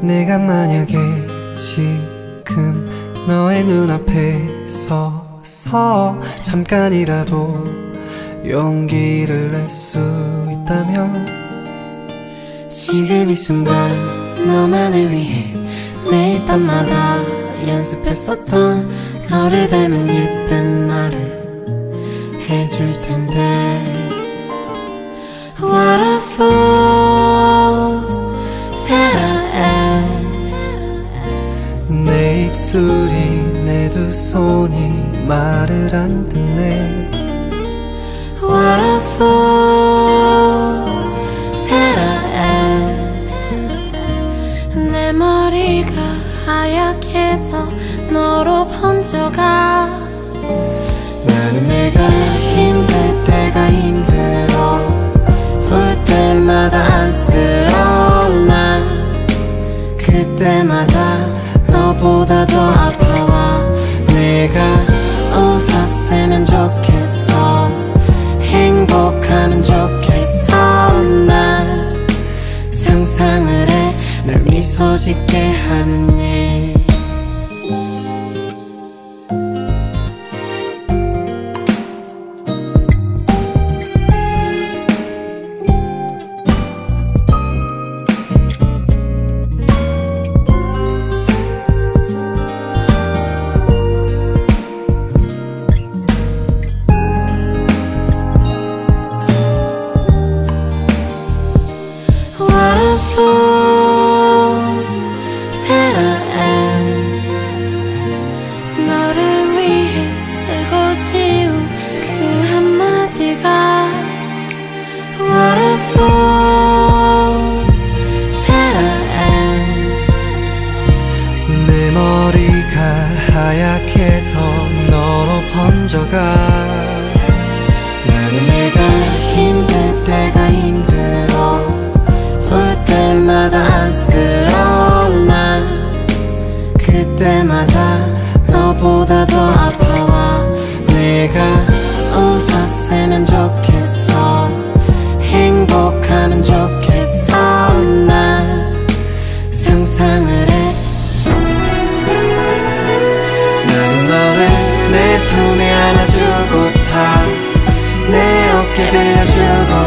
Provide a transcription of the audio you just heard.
내가 만약에 지금 너의 눈앞에 서서 잠깐이라도 용기를 낼 수 있다면 지금 이 순간 너만을 위해 매일 밤마다 연습했었던 너를 닮은 예쁜 말을 해줄 텐데. What a fool that I am. 내 입술이 내 두 손이 말을 안 듣네. What a fool 더 너로 번져가 나는 내가 힘들 때가 힘들어. 울 때마다 안쓰러워 난 그때마다 너보다 더 아파와 내가 웃었으면 좋겠어. 행복하면 좋겠어. 난 상상을 해 널 미소 짓게 하는 일 번져가 나는 내가 힘들 때가 힘들어. 울 때마다 안쓰러워 난 그때마다 너보다 더 아파와. 내가 웃었으면 좋겠어 내품